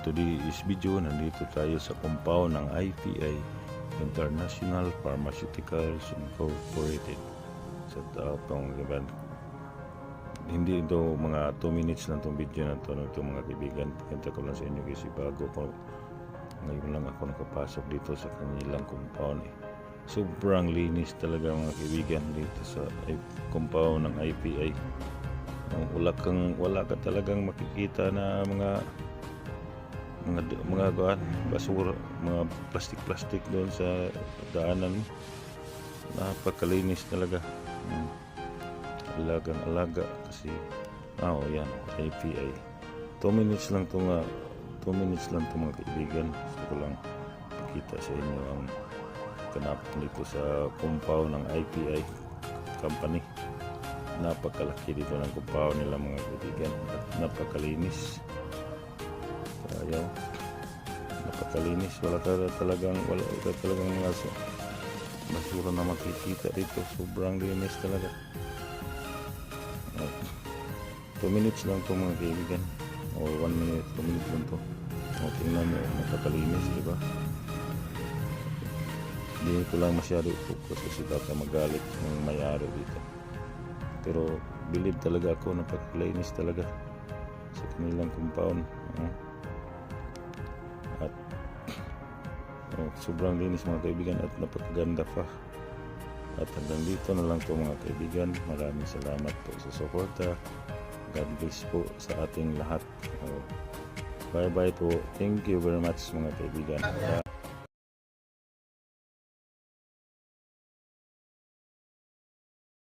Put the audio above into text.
today's video, nandito tayo sa compound ng IPI, International Pharmaceuticals Incorporated. Sa taong event. Hindi ito mga 2 minutes lang itong video na ito, ito mga kaibigan. Kanta ko lang sa inyo kasi bago ko ngayon lang ako nakapasok dito sa kanilang compound. Eh. Sobrang linis talaga mga kaibigan dito sa compound ng IPI. Wala kang wala ka talagang makikita na mga mga mga kuan, basura, mga plastic-plastic doon sa daanan. Napakalinis talaga. Mm. Alagang alaga kasi ah oh, yan, IPI. 2 minutes lang to nga 2 minutes lang to mga kaibigan. Gusto ko lang pakita sa inyo ang kanap dito sa compound ng IPI company napakalaki dito ng compound nila mga kaibigan at napakalinis ayaw. Napakalinis. Wala ka talagang wala ka talagang mga sa- basura na makikita dito. Sobrang linis talaga. At 2 minutes lang to mga kaibigan. O 1 minute 2 minutes lang to. O tingnan mo napakalinis di ba? Hindi ko lang masyado focus kasi baka magalit ng may-ari dito. Pero believe talaga ako napakalinis talaga. Sa kanilang compound ah. Oh, sobrang linis mga kaibigan at napakaganda pa. At hanggang dito na lang po mga kaibigan. Maraming salamat po sa suporta. God bless po sa ating lahat. Bye bye po. Thank you very much mga kaibigan